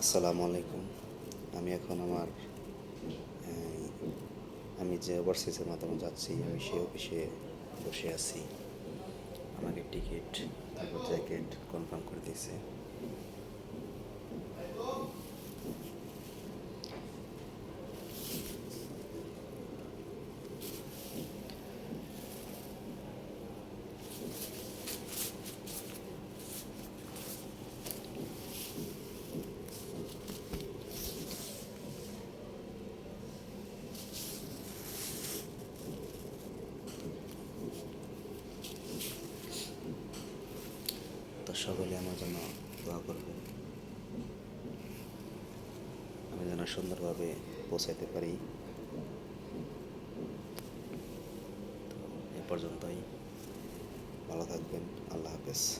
আসসালামু আলাইকুম। আমি এখন আমার আমি যে ওভারসিজের মাধ্যমে যাচ্ছি, আমি সে অফিসে বসে আছি। আমাকে টিকিট তারপর জ্যাকেট কনফার্ম করে দিয়েছে। তো সকলে আমার জন্য দোয়া করবেন। আমি যেন সুন্দরভাবে পৌঁছাইতে পারি। তো এ পর্যন্তই। ভালো থাকবেন। আল্লাহ হাফেজ।